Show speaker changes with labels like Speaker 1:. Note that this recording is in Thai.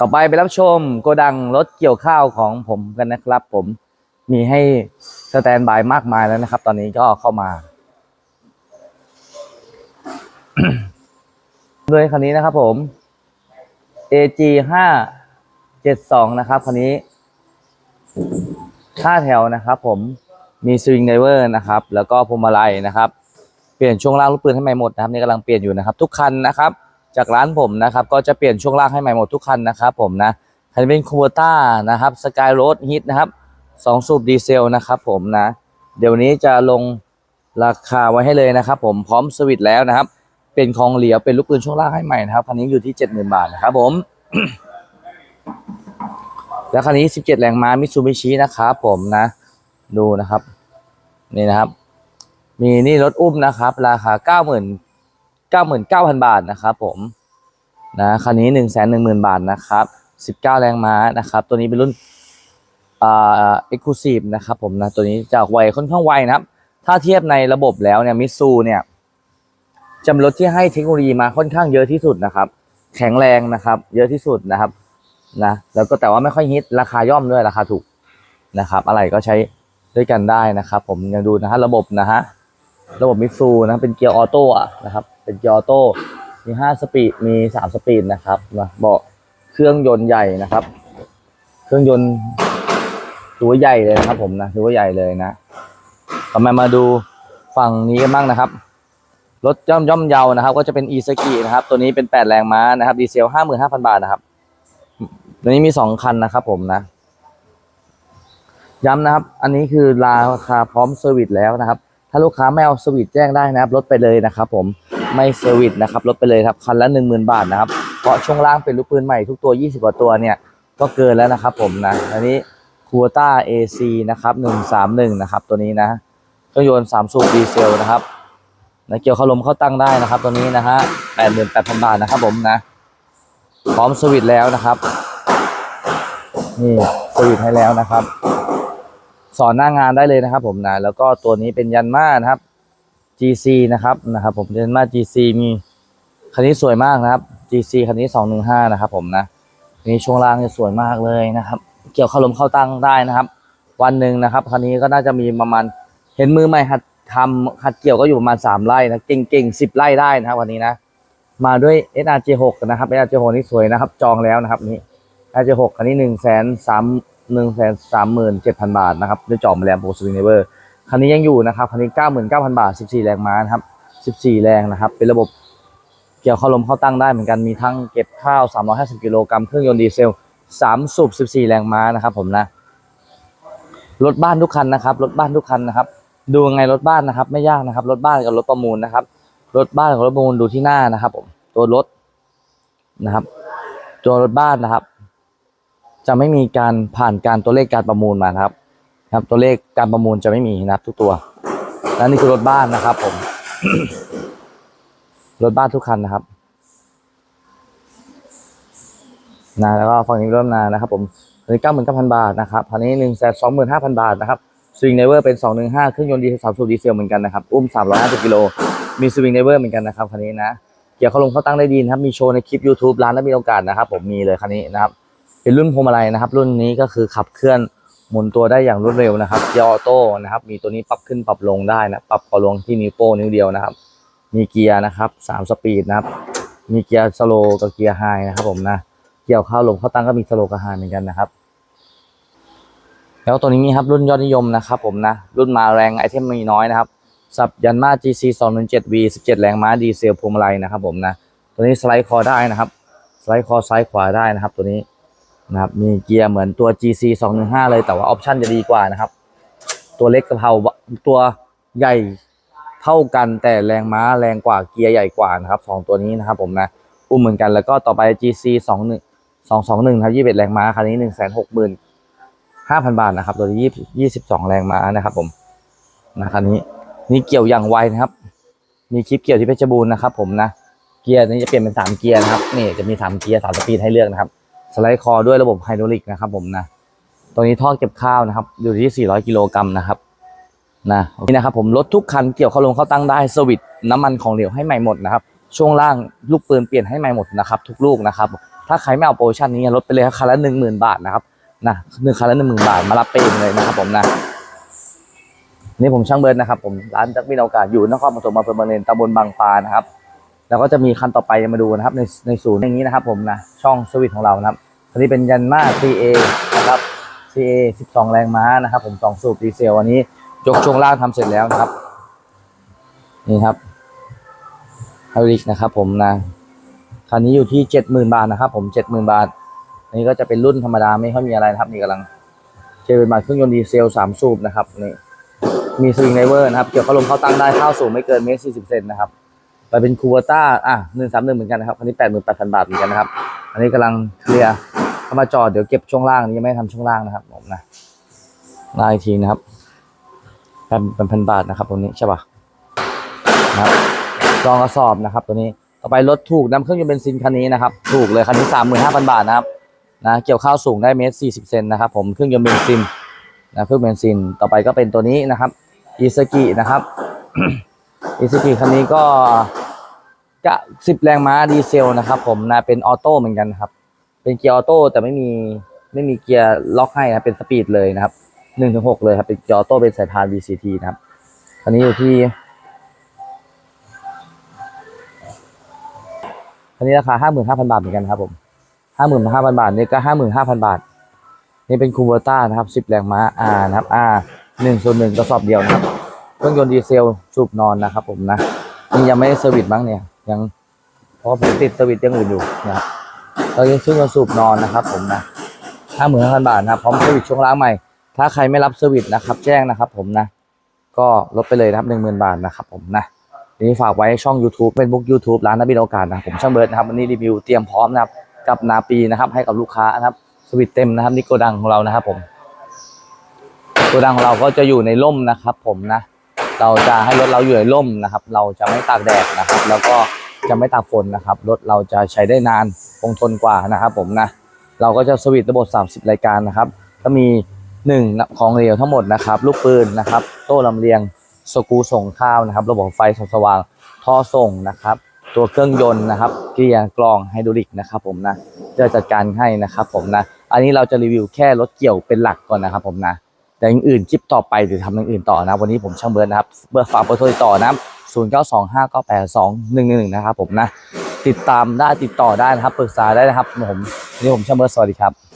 Speaker 1: ต่อไปไปรับชมโกดังรถเกี่ยวข้าวของผมกันนะครับ ผมมีให้สแตนบายมากมายแล้วนะครับ ตอนนี้ก็เข้ามาด้วยคันนี้นะครับผม AG ห้าเจ็ดสองนะครับคันนี้ห้าแถวนะครับ ผมมีสวิงไดเวอร์นะครับ แล้วก็พวงมาลัยนะครับ เปลี่ยนช่วงล่างลูกปืนให้ใหม่หมดนะครับนี่กำลังเปลี่ยนอยู่นะครับ ทุกคันนะครับ จากร้านผมนะครับก็จะเปลี่ยนช่วงล่างให้ใหม่หมดทุกคันนะครับผมนะคันนี้เป็นคูเวต้านะครับสกายโรดฮิตนะครับสองสูบดีเซลนะครับผมนะเดี๋ยวนี้จะลงราคาไว้ให้เลยนะครับ ผมพร้อมสวิตแล้วนะครับ เป็นของเหลียวเป็นลูกปืนช่วงล่างให้ใหม่นะครับคันนี้อยู่ที่เจ็ดหมื่นบาทนะครับผม แล้วคันนี้สิบเจ็ดแรงม้ามิซูบิชินะครับผมนะ ดูนะครับ นี่นะครับ มีนี่รถอุ้มนะครับ ราคาเก้าหมื่น เก้าหมื่นเก้าพันบาทนะครับผมนะคันนี้หนึ่งแสนหนึ่งหมื่นบาทนะครับสิบเก้าแรงม้านะครับ ตัวนี้เป็นรุ่นอ่าเอ็กซ์คลูซีฟนะครับผมนะตัวนี้จะไวค่อนข้างไวนะครับ ถ้าเทียบในระบบแล้วเนี่ยมิซูเนี่ยจะเป็นรถที่ให้เทคโนโลยีมาค่อนข้างเยอะที่สุดนะครับ แข็งแรงนะครับ เยอะที่สุดนะครับนะแล้วก็แต่ว่าไม่ค่อยฮิตราคาย่อมด้วยราคาถูกนะครับ อะไรก็ใช้ด้วยกันได้นะครับ ผมยังดูนะฮะระบบนะฮะระบบมิซูนะเป็นเกียร์ออโต้อะนะครับ เป็นยออโต้มีห้าสปีดมีสามสปีดนะครับนะเบาะเครื่องยนต์ใหญ่นะครับ เครื่องยนต์ตัวใหญ่เลยนะครับ ผมนะตัวใหญ่เลยนะต่อมามาดูฝั่งนี้กันบ้างนะครับรถย่อมย่อมเยานะครับ ก็จะเป็นอีซากินะครับ ตัวนี้เป็นแปดแรงม้านะครับ ดีเซลห้าหมื่นห้าพันบาทนะครับ ตัวนี้มีสองคันนะครับ ผมนะ ย้ำนะครับ อันนี้คือราคาพร้อมเซอร์วิสแล้วนะครับ ถ้าลูกค้าไม่เอาสวิตแจ้งได้นะครับลดไปเลยนะครับ ผม ไม่เซอร์วิสนะครับลดไปเลยครับคันละหนึ่งหมื่นบาทนะครับเพราะช่วงล่างเป็นลูกปืนใหม่ทุกตัว 20 กว่าตัวเนี่ยก็เกินแล้วนะครับผมนะอันนี้คูต้า AC นะครับ131 นะครับตัวนี้นะเครื่องยนต์3สูบดีเซลนะครับนะเกี่ยวเข้าลมเข้าตั้งได้นะครับ ตัวนี้นะฮะ88,000 บาทนะครับผมนะพร้อมสวิตแล้วนะครับนี่สวิตให้แล้วนะครับ สอนหน้างานได้เลยนะครับผมนะแล้วก็ตัวนี้เป็นยันมานะครับ GC นะครับนะครับ ผมยันมา GC มีคันนี้สวยมากนะครับ GC คันนี้215นะครับ ผมนะนนี้ช่วงล่างจะสวยมากเลยนะครับ เกี่ยวเข้าลมเข้าตั้งได้นะครับ วันหนึ่งนะครับ คันนี้ก็น่าจะมีประมาณเห็นมือใหม่หัดทำหัดเกี่ยวก็อยู่ประมาณสามไร่นะเก่งๆสิบไร่ได้นะครับวันนี้นะ มาด้วย SRJ6 นะครับ SRJ6 นี่สวยนะครับ จองแล้วนะครับนี่ SRJ6 คันนี้หนึ่งแสนสามหนึ่งแสนสามหมื่นเจ็ดพันบาทนะครับด้วยจอมแรมโปรสวิงเนเวอร์ คันนี้ยังอยู่นะครับคันนี้เก้าหมื่นเก้าพันบาทสิบสี่แรงม้านะครับสิบสี่แรงนะครับ เป็นระบบเกี่ยวเข้าลมเข้าตั้งได้เหมือนกันมีทั้งเก็บข้าวสามร้อยห้าสิบกิโลกรัมเครื่องยนต์ดีเซลสามสูบสิบสี่แรงม้านะครับ ผมนะรถบ้านทุกคันนะครับรถบ้านทุกคันนะครับ ดูยังไงรถบ้านนะครับ ไม่ยากนะครับรถบ้านกับรถประมูลนะครับรถบ้านกับรถประมูลดูที่หน้านะครับ ผมตัวรถนะครับ ตัวรถบ้านนะครับ จะไม่มีการผ่านการตัวเลขการประมูลมาครับ ครับตัวเลขการประมูลจะไม่มีนะครับทุกตัวและนี่คือรถบ้านนะครับผม รถบ้านทุกคันนะครับนะแล้วก็ฝั่งนี้เริ่มนานะครับ ผมอันนี้เก้าหมื่นเก้าพันบาทนะครับอันนี้หนึ่งแสนสองหมื่นห้าพันบาทนะครับสวิงเนเวอร์เป็นสองหนึ่งห้าเครื่องยนต์ดีเซลสามสูบดีเซลเหมือนกันนะครับ อุ้มสามร้อยห้าสิบกิโล มีสวิงเนเวอร์เหมือนกันนะครับคันนี้นะ เกี่ยวเขาลงเขาตั้งได้ดีนะครับ มีโชว์ในคลิป YouTube ร้านถ้ามีโอกาสนะครับ ผมมีเลยคันนี้นะครับ เป็นรุ่นพวงมาลัยนะครับ รุ่นนี้ก็คือขับเคลื่อน หมุนตัวได้อย่างรวดเร็วนะครับเกียร์ออโต้นะครับ มีตัวนี้ปรับขึ้นปรับลงได้นะ ปรับพอลงที่นิ้วโป้งนิ้วเดียวนะครับ มีเกียร์นะครับสามสปีดนะครับ มีเกียร์สโลกับเกียร์ไฮนะครับผมนะ เกี่ยวเข้าลงเข้าตั้งก็มีสโลกับไฮเหมือนกันนะครับ แล้วตัวนี้มีครับรุ่นยอดนิยมนะครับ ผมนะ รุ่นมาแรงไอเทมมีน้อยนะครับ สับยันมา GC 217 V 17 แรงม้าดีเซลพวงมาลัยนะครับ ผมนะ ตัวนี้สไลด์คอได้นะครับ สไลด์คอซ้ายขวาได้นะครับ ตัวนี้ นะครับมีเกียร์เหมือนตัว GC 215 เลยแต่ว่าออปชันจะดีกว่านะครับ ตัวเล็กกระเพราตัวใหญ่เท่ากันแต่แรงม้าแรงกว่าเกียร์ใหญ่กว่านะครับสองตัวนี้นะครับผมนะอุ้มเหมือนกันแล้วก็ต่อไป GC 21 221ครับ21แรงม้าคันนี้ 160,000 5,000 บาทนะครับ ตัวนี้22 แรงม้านะครับผมนะคันนี้นี่เกี่ยวอย่างไวนะครับ มีคลิปเกี่ยวที่เพชรบูรณ์นะครับผมนะเกียร์นี้จะเปลี่ยนเป็นสามเกียร์นะครับนี่จะมีสามเกียร์สามสปีดให้เลือกนะครับ สไลด์คอด้วยระบบไฮดรอลิกนะครับผมนะตัวนี้ท่อเก็บข้าวนะครับ อยู่ที่ 400 กิโลกรัมนะครับนะนี่นะครับผมรถทุกคันเกี่ยวเข้าลงเข้าตั้งได้สวิตช์น้ำมันของเหลวให้ใหม่หมดนะครับ ช่วงล่างลูกปืนเปลี่ยนให้ใหม่หมดนะครับ ทุกลูกนะครับ ถ้าใครไม่เอาโปรโมชั่นนี้ลดไปเลยครับคันละหนึ่งหมื่นบาทนะครับนะหนึ่งคันละหนึ่งหมื่นบาทมารับไปเองเลยนะครับผมนะนี่ผมช่างเบิร์นนะครับผมร้านจักรมินโอกาสอยู่นครปฐมอำเภอบางเลนตำบลบางปลานะครับ แล้วก็จะมีคันต่อไปมาดูนะครับ ในในศูนย์อย่างนี้นะครับ ผมนะช่องสวิตของเรานะครับอันนี้เป็นยันมา CA นะครับ CA 12 แรงม้านะครับ ผมสองสูบดีเซลอันนี้ยกช่วงล่างทำเสร็จแล้วนะครับ นี่ครับฮาริกนะครับ ผมนะคันนี้อยู่ที่70,000บาทนะครับ ผม70,000บาท อันนี้ก็จะเป็นรุ่นธรรมดาไม่ค่อยมีอะไรนะครับ นี่กำลังเจเป็นบาทเครื่องยนต์ดีเซลสามสูบนะครับนี่มีสวิงไดเวอร์นะครับ เกี่ยวพัดลมเข้าตั้งได้เข้าสูงไม่เกินเมตรสี่สิบเซนนะครับ ไปเป็นคูวต้าอะหนึ่งสามหนึ่งเหมือนกันนะครับอันนี้แปดหมื่นแปดพันบาทเหมือนกันนะครับ อันนี้กำลังเคลียร์เข้ามาจอดเดี๋ยวเก็บช่วงล่างนี่ยังไม่ได้ทำช่วงล่างนะครับผมนะลายทีนะครับแปดเป็นพันบาทนะครับตัวนี้ใช่ปะนะครับรองกระสอบนะครับ ตัวนี้ต่อไปรถถูกนำเครื่องยนต์เบนซินคันนี้นะครับ ถูกเลยคันนี้สามหมื่นห้าพันบาทนะครับนะเกี่ยวข้าวสูงได้เมตรสี่สิบเซนนะครับ ผมเครื่องยนต์เบนซินนะเครื่องเบนซินต่อไปก็เป็นตัวนี้นะครับอีสกินะครับอีสกิคันนี้ก็ ก็สิบแรงม้าดีเซลนะครับ ผมนะเป็นออโต้เหมือนกันครับ เป็นเกียร์ออโต้แต่ไม่มีไม่มีเกียร์ล็อกให้นะเป็นสปีดเลยนะครับหนึ่งถึงหกเลยครับเป็นเกียร์ออโต้เป็นสายพาน VCT นะครับคันนี้อยู่ที่คันนี้ราคาห้าหมื่นห้าพันบาทเหมือนกันครับ ผมห้าหมื่นห้าพันบาทนี่ก็ห้าหมื่นห้าพันบาท นี่เป็นคูเวอร์ต้านะครับสิบแรงม้า R นะครับ R หนึ่งส่วนหนึ่งกระสอบเดียวนะครับเครื่องยนต์ดีเซลสูบนอนนะครับ ผมนะนี่ยังไม่ได้เซอร์วิสบ้างเนี่ย ยังเพราะผมติดเซอร์วิสอย่างอื่นอยู่นะครับเรายังชื่อกันสูบนอนนะครับผมนะห้าหมื่นห้าพันบาทนะพร้อมเซอร์วิสช่วงล้างใหม่ ถ้าใครไม่รับเซอร์วิสนะครับ แจ้งนะครับ ผมนะ ก็ลดไปเลยนะครับหนึ่งหมื่นบาทนะครับผมนะนี้ฝากไว้ช่อง YouTube เป็นบุ๊ก YouTube ร้านนักบินโอกาสนะผมช่างเบิร์ดนะครับวันนี้รีวิวเตรียมพร้อมนะครับกับนาปีนะครับ ให้กับลูกค้านะครับสวิตเต็มนะครับนี่โกดังของเรานะครับผมโกดังของเราก็จะอยู่ในร่มนะครับ ผมนะ เราจะให้รถเราอยู่ในร่มนะครับ เราจะไม่ตากแดดนะครับ แล้วก็จะไม่ตากฝนนะครับ รถเราจะใช้ได้นานคงทนกว่านะครับ ผมนะ เราก็จะสวิตช์ระบบ 30 รายการนะครับ ก็มี1นะของเหลวทั้งหมดนะครับ ลูกปืนนะครับ โต้ลำเลียง สกูส่งข้าวนะครับ ระบบไฟส่องสว่าง ท่อส่งนะครับ ตัวเครื่องยนต์นะครับ เกียร์กรองไฮดรอลิกนะครับ ผมนะจะจัดการให้นะครับ ผมนะ อันนี้เราจะรีวิวแค่รถเกี่ยวเป็นหลักก่อนนะครับ ผมนะ แต่อย่างอื่นคลิปต่อไปหรือทำอย่างอื่นต่อนะวันนี้ผมช่างเบิร์นนะครับเบอร์ฝากเบอร์โทรติดต่อนะครับ0 9 2 5 9 8 2 1 1นะครับผมนะติดตามได้ติดต่อได้นะครับปรึกษาได้นะครับผมวันนี่ผมช่างเบิร์นสวัสดีครับ